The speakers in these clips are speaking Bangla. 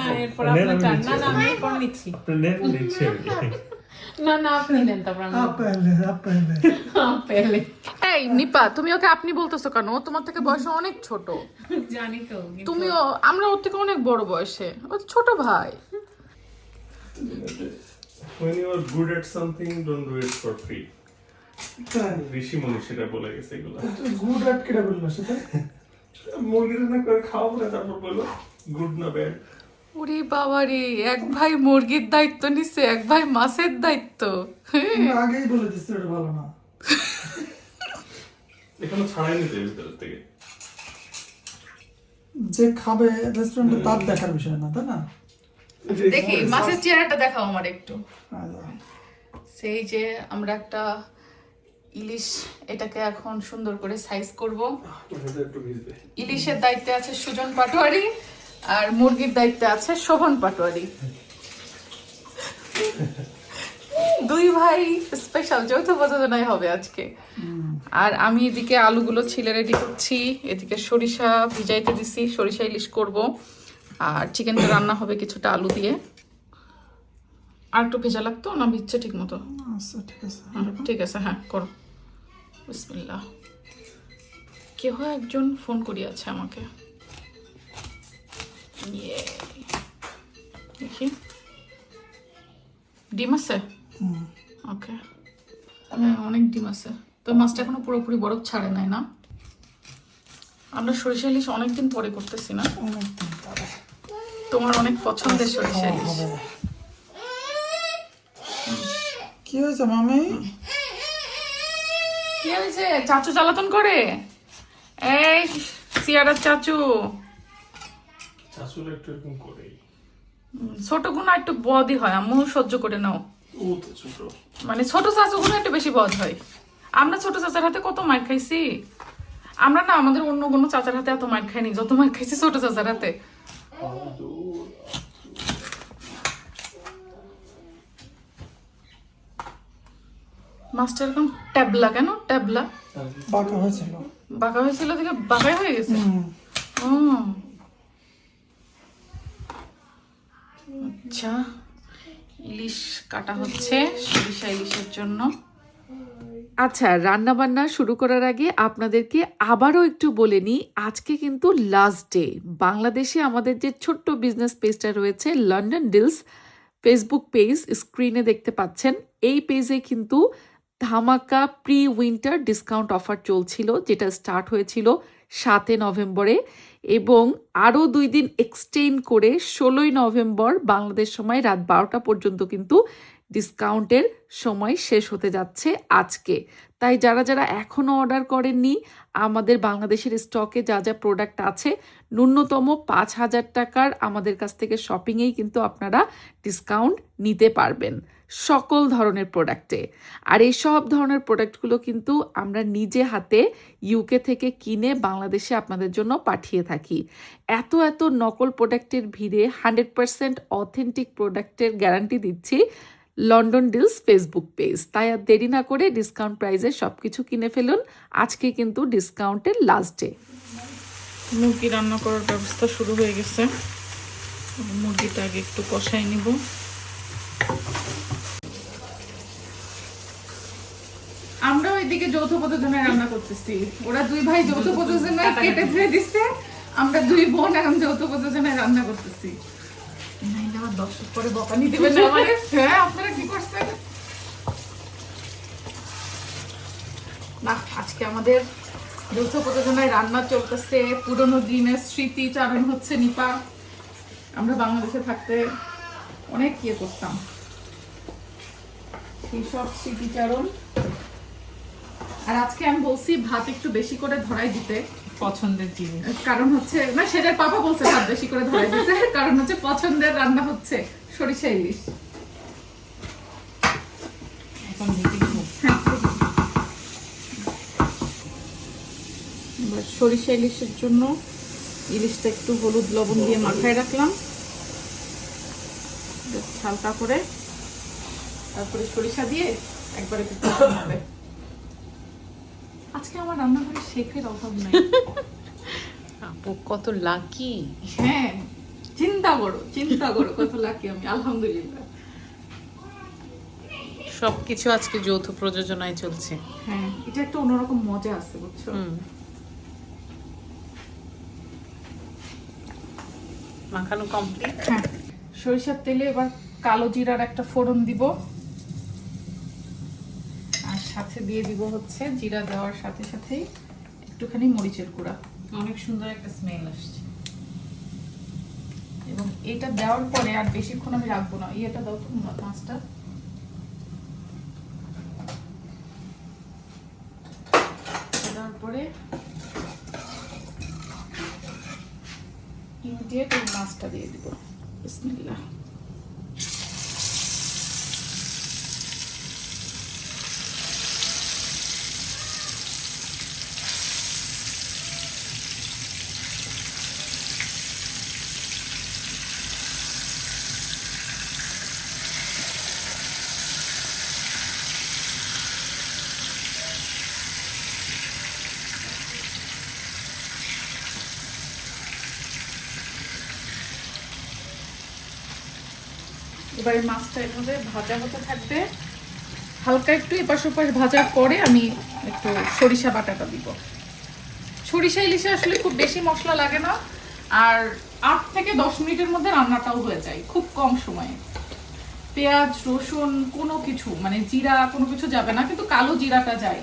না এরপর নেন, চান। না না আমি এরপর নিচ্ছি। আপনি নেন নিচ্ছি না না আপনি নেন তারপর আমি আপেলে আপেলে। পেলে এই নিপা তুমি ওকে আপনি বলতেছো কেন? ও তোমার থেকে বয়সে অনেক ছোট। জানি তো তুমিও আমরা ওর থেকে অনেক বড় বয়সে। ও ছোট ভাই। When you are good at something don't do it for free. তাই? ঋষি মনীষীরা বলে গেছে এগুলো। গুড আট কেটে বলল সেটা? মুরগি রান্না করে তারপর বলল গুড না ব্যাড ওরে বাবা রে এক ভাই মুরগির দায়িত্ব নিছে এক ভাই মাছের দায়িত্ব। আগেই বলে দিচ্ছি এটা ভালো না। এখনও ছাড়াই নিতে ভিতর থেকে। যে খাবে রেস্টুরেন্টে তার দেখার বিষয় না তাই না? দেখি মাছের চেহারাটা দেখাও আমার একটু। সেই যে আমরা একটা ইলিশ এটাকে এখন সুন্দর করে সাইজ করব। ইলিশের দায়িত্বে আছে সুজন পাটোয়ারি আর মুরগির দায়িত্বে আছে শোভন পাটোয়ারি। দুই ভাই স্পেশাল যৌথ প্রযোজনায় হবে আজকে। আর আমি এদিকে আলুগুলো ছিলে রেডি করছি এদিকে সরিষা ভিজাইতে দিছি সরিষা ইলিশ করব। আর চিকেনটা রান্না হবে কিছুটা আলু দিয়ে। আর একটু ভেজা লাগতো না ভিজছে ঠিক মতো? আচ্ছা ঠিক আছে। ঠিক আছে হ্যাঁ করো। বিসমিল্লাহ। কেহ একজন ফোন করিয়াছে আমাকে? ইয়ে দেখি ডিম আছে ওকে অনেক ডিম আছে তো মাছটা এখনও পুরোপুরি বরফ ছাড়ে নাই না? আমরা সরিষা ইলিশ অনেকদিন পরে করতেছি না? তোমার অনেক পছন্দের সরিষা ইলিশ। কি হয়েছে মামি? কি হয়েছে? চাচু জ্বালাতন করে? এই সিয়ারার চাচু। শাশুড়ি একটু এরকম করেই। উম, ছোট গুণা একটু বদই হয় আম্মু সহ্য করে নাও। ও তো ছোট। মানে ছোট চাচু গুলো একটু বেশি বদ হয়। আমরা ছোট চাচার হাতে কত মার খাইছি? আমরা না আমাদের অন্য কোনো চাচার হাতে এত মার খাইনি যত মার খাইছি ছোট চাচার হাতে। মাস্টার এখন ট্যাবলা কেন? ট্যাবলা? বাঁকা হয়েছিল। বাঁকা হয়েছিল থেকে বাঁকাই হয়ে গেছে? হুম। হুম। আচ্ছা ইলিশ কাটা হচ্ছে সরিষা ইলিশের জন্য। আচ্ছা রান্না বান্না শুরু করার আগে আপনাদেরকে আবারও একটু বলে নিই, আজকে কিন্তু লাস্ট ডে বাংলাদেশে আমাদের যে ছোট্ট বিজনেস পেজটা রয়েছে লন্ডন ডিলস ফেসবুক পেজ স্ক্রিনে দেখতে পাচ্ছেন, এই পেজে কিন্তু ধামাকা প্রি উইন্টার ডিসকাউন্ট অফার চলছিল, যেটা স্টার্ট হয়েছিল সাতে নভেম্বরে। এবং আরও দুই দিন এক্সটেন্ড করে ষোলোই নভেম্বর বাংলাদেশ সময় রাত বারোটা পর্যন্ত কিন্তু ডিসকাউন্টের সময় শেষ হতে যাচ্ছে আজকে। তাই যারা যারা এখনও অর্ডার করেননি, আমাদের বাংলাদেশের স্টকে যা যা প্রোডাক্ট আছে, ন্যূনতম পাঁচ হাজার টাকার আমাদের কাছ থেকে শপিংয়েই কিন্তু আপনারা ডিসকাউন্ট নিতে পারবেন সকল ধরনের প্রোডাক্টে। আর এই সব ধরনের প্রোডাক্টগুলো কিন্তু আমরা নিজে হাতে ইউকে থেকে কিনে বাংলাদেশে আপনাদের জন্য পাঠিয়ে থাকি। এত এত নকল প্রোডাক্টের ভিড়ে হান্ড্রেড পার্সেন্ট অথেন্টিক প্রোডাক্টের গ্যারান্টি দিচ্ছি লন্ডন ডিলস ফেসবুক পেজ। তাই আর দেরি না করে ডিসকাউন্ট প্রাইসে সব কিছু কিনে ফেলুন। আজকে কিন্তু ডিসকাউন্টের লাস্ট ডে মুরগি রান্না করার ব্যবস্থা শুরু হয়ে গেছে। মুরগিটা আগে একটু কষাই নিব। আমরা ওইদিকে যৌথ প্রযোজনায় রান্না করতেছি। ওরা দুই ভাই যৌথ প্রযোজনায় কেটে ফেলে দিচ্ছে। আমরা দুই বোন এখন যৌথ প্রযোজনায় রান্না করতেছি। নাইলে আমার আমারে। হ্যাঁ স্মৃতিচারণ হচ্ছে নিপা। আমরা বাংলাদেশে থাকতে অনেক ইয়ে করতাম। সব স্মৃতিচারণ। আর আজকে আমি বলছি, ভাত একটু বেশি করে ধরাই দিতে। পছন্দের জিনিস। কারণ হচ্ছে না সেটার পাপা বলছে ভাত বেশি করে ধরাই দিতে। কারণ হচ্ছে পছন্দের রান্না হচ্ছে সরিষা ইলিশ। এখন হ্যাঁ, এবার সরিষা ইলিশের জন্য ইলিশটা একটু হলুদ লবণ দিয়ে মাখায় রাখলাম। হালকা করে। তারপরে সরিষা দিয়ে একবারে পিঠা হবে আজকে আমার রান্নাঘরে শেখের অভাব নাই। আপু কত লাকি হ্যাঁ চিন্তা করো চিন্তা করো কত লাকি আমি আলহামদুলিল্লাহ। সবকিছু আজকে যৌথ প্রযোজনায় চলছে। হ্যাঁ এটা একটা অন্যরকম মজা আছে বুঝছ? মাখানো কমপ্লিট হ্যাঁ সরিষার তেলে এবার কালো জিরার একটা ফোড়ন দিব। সাথে দিয়ে দিব হচ্ছে জিরা দেওয়ার সাথে সাথেই একটুখানি মরিচের গুঁড়া। অনেক সুন্দর একটা স্মেল আসছে। এবং এটা দেওয়ার পরে আর বেশিক্ষণ আমি রাখব না। ইয়েটা দাও তো মাছটা। দেওয়ার পরে মাছটা দিয়ে দিব। বিসমিল্লাহ। এবারে মাছটা এভাবে ভাজা হতে থাকবে। হালকা একটু এপাশ ওপাশ ভাজার পরে আমি একটু সরিষা বাটাটা দিব। সরিষা ইলিশে আসলে খুব বেশি মশলা লাগে না, আর আট থেকে দশ মিনিটের মধ্যে রান্নাটাও হয়ে যায়, খুব কম সময়ে। পেঁয়াজ, রসুন কোনো কিছু মানে জিরা কোনো কিছু যাবে না, কিন্তু কালো জিরাটা যায়।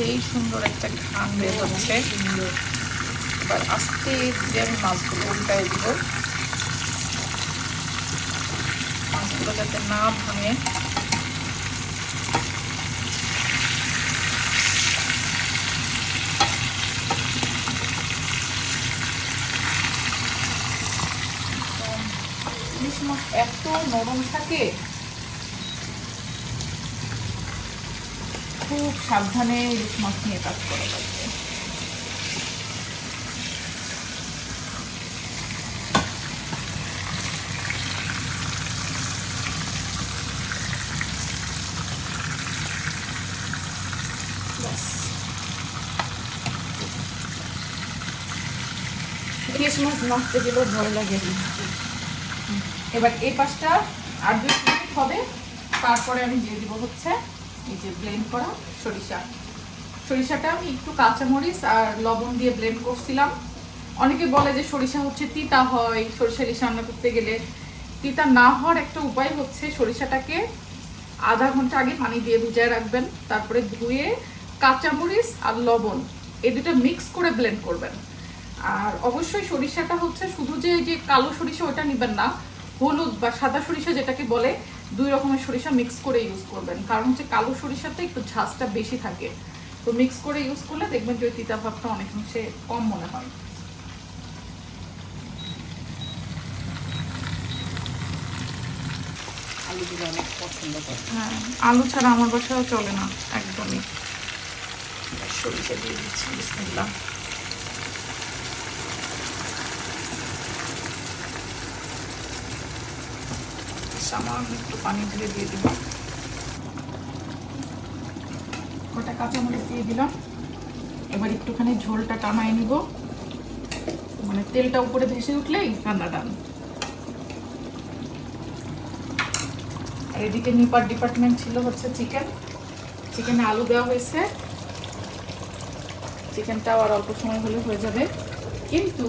সেই সুন্দর একটা ঘ্রাণ বের হচ্ছে। এবার আস্তে ধীরে আমি মাছগুলো উল্টায় দিব। মাছগুলো যাতে না ভাঙে। এত নরম থাকে। খুব সাবধানে ইলিশ মাছ নিয়ে কাজ করা লাগবে। ইলিশ মাছ মাছতে ভয় লাগে এবার এই পাশটা আর দুই মিনিট হবে, তারপরে আমি দিয়ে দিব হচ্ছে এই যে ব্লেন্ড করা সরিষা। সরিষাটা আমি একটু কাঁচামরিচ আর লবণ দিয়ে ব্লেন্ড করছিলাম। অনেকে বলে যে সরিষা হচ্ছে তিতা হয়, সরিষা ইলিশ রান্না করতে গেলে তিতা না হওয়ার একটা উপায় হচ্ছে সরিষাটাকে আধা ঘণ্টা আগে পানি দিয়ে ভিজায় রাখবেন, তারপরে ধুয়ে কাঁচামরিচ আর লবণ এই দুটো মিক্স করে ব্লেন্ড করবেন। আর অবশ্যই সরিষাটা হচ্ছে শুধু যে যে কালো সরিষা ওটা নেবেন না হলুদ বা সাদা সরিষা যেটাকে বলে দুই রকমের সরিষা মিক্স করে ইউজ করবেন। কারণ হচ্ছে কালো সরিষাতে একটু ঝাঁজটা বেশি থাকে। তো মিক্স করে ইউজ করলে দেখবেন যে ওই তিতা ভাবটা অনেকাংশে কম মনে হয়। করে। হ্যাঁ আলু ছাড়া আমার বাসায় চলে না একদমই। সরিষা দিয়ে দিচ্ছি বিসমিল্লাহ। সামান্য একটু পানি ঢেলে দিয়ে কটা কাঁচামরিচ দিয়ে দিলাম। এবার একটুখানি ঝোলটা নিব। মানে তেলটা উপরে ভেসে উঠলেই এদিকে নিপার ডিপার্টমেন্ট ছিল হচ্ছে চিকেন। চিকেনে আলু দেওয়া হয়েছে। চিকেনটাও আর অল্প সময় হলে হয়ে যাবে। কিন্তু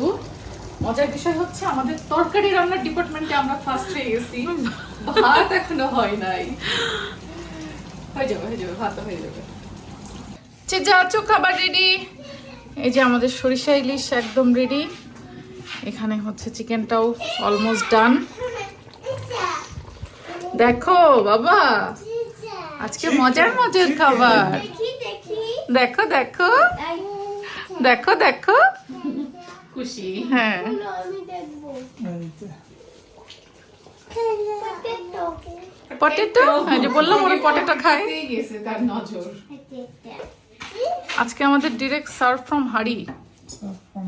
মজার বিষয় হচ্ছে আমাদের তরকারি রান্নার ডিপার্টমেন্টে আমরা ফার্স্ট হয়ে গেছি। ভাত এখনও হয় নাই হয়ে যাবে হয়ে যাবে ভাত হয়ে যাবে। যে যা আছো খাবার রেডি এই যে আমাদের সরিষা ইলিশ একদম রেডি এখানে হচ্ছে চিকেনটাও অলমোস্ট ডান দেখো বাবা আজকে মজার মজার খাবার। দেখি দেখি। দেখো দেখো। দেখো দেখো খুশি হ্যাঁ চলো আমি দেখব এই যে পটেটো পটেটো হ্যাঁ যে বললাম ওরা পটেটো খায়। পেয়ে গেছে তার নজর। আজকে আমাদের ডিরেক্ট সার্ভ ফ্রম হাড়ি। সব কম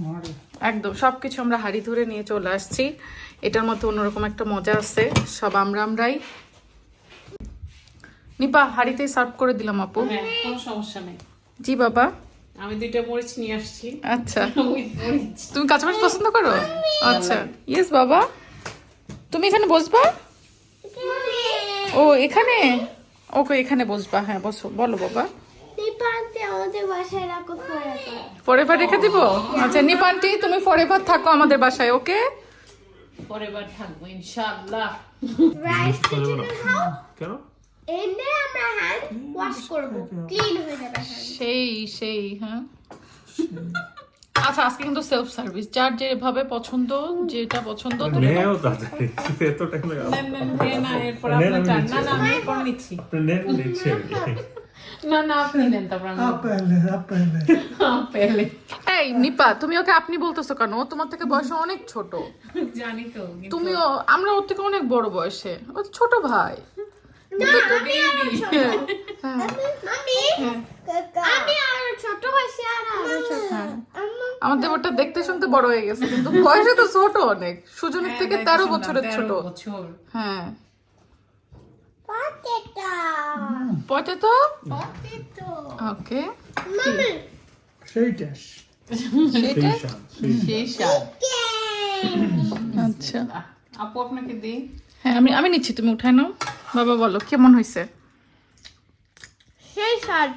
একদম সবকিছু আমরা হাড়ি ধরে নিয়ে চলে আসছি। এটার মধ্যে অন্যরকম একটা মজা আছে। সব আমরা আমরাই নিপা হাড়িতেই সার্ভ করে দিলাম আপু। হ্যাঁ কোনো সমস্যা নেই। জি বাবা। আমি দুইটা মরিচ নিয়ে আসছি। আচ্ছা। তুমি কাঁচামরিচ পছন্দ করো? আচ্ছা। ইয়েস বাবা। তুমি এখানে বসবা? ও এখানে? ওকে এখানে বসবা। হ্যাঁ বসো। বলো বাবা। রাখো ফোরাকা ফরেভার রেখে দিব? আচ্ছা নিপান্টি তুমি ফরেভার থাকো আমাদের বাসায় ওকে? পরের থাকব ইনশাআল্লাহ। রাইস চলবে না। চিকেন খাও। কেন? এনে আমরা হ্যান্ড ওয়াশ করব। ক্লিন হয়ে যাবে সেই সেই হ্যাঁ। আচ্ছা আজকে কিন্তু সেলফ সার্ভিস যার যেভাবে পছন্দ যেটা পছন্দ না না আপনি নেন এই নিপা তুমি ওকে আপনি বলতেছো কেন? ও তোমার থেকে বয়স অনেক ছোট। জানি তো তুমিও আমরা ওর থেকে অনেক বড় বয়সে। ছোট ভাই। আমার দেবরটা দেখতে শুনতে বড় হয়ে গেছে কিন্তু বয়সে তো ছোট অনেক। সুজনের হ্যাঁ, থেকে তেরো বছরের ছোট। হ্যাঁ। পটেটো। পটে তো ওকে। স্বাদ। আচ্ছা। আপু আপনাকে দিই? হ্যাঁ আমি আমি নিচ্ছি তুমি উঠায় নাও। বাবা বলো কেমন হয়েছে সেই স্বাদ।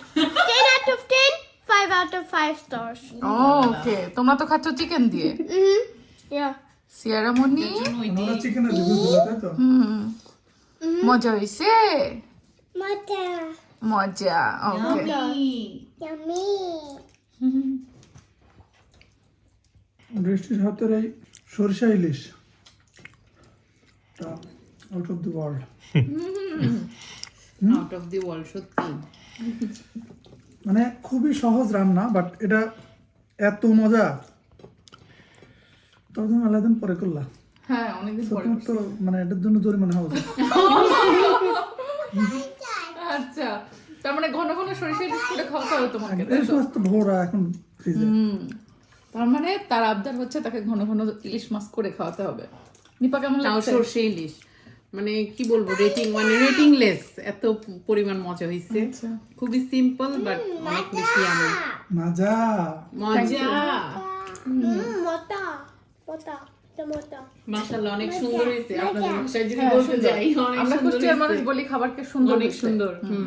10 out of 10 5 out of 5 stars ওকে। তোমরা তো খাচ্ছ চিকেন দিয়ে। mhm yeah সিয়ারা মনি ওরা রিভিউ দিল তো? হুম। মজা হয়েছে mata মজা ওকে। Yummy বৃষ্টির হাতের এই সরিষা ইলিশ। Out of the world out of the world সত্যি। মানে খুবই সহজ রান্না বাট এটা এত মজা। তবে তুমি আলাদা পরে করলা। হ্যাঁ অনেকদিন তো তোমার তো মানে এটার জন্য জরিমানা হওয়া উচিত আচ্ছা তার মানে ঘন ঘন সরিষা ইলিশ করে খাওয়াতে হবে তোমাকে এই তো? সমস্ত ভোরা এখন ফ্রিজে তার মানে তার আবদার হচ্ছে তাকে ঘন ঘন ইলিশ মাছ করে খাওয়াতে হবে। নিপা কেমন লাগছে? সর্ষে ইলিশ। মানে কি বলব রেটিং মানে রেটিং লেস এত পরিমাণ মজা হয়েছে আচ্ছা। খুবই সিম্পল বাট অনেক বেশি আমি মজা। মজা। মতা মাশাআল্লাহ অনেক সুন্দর হয়েছে আপনাদের ভাষায় যদি হ্যাঁ, বলতে যাই অনেক আমরা সুন্দর কুষ্টিয়ার মানুষ বলি খাবারকে সুন্দর অনেক সুন্দর হুম।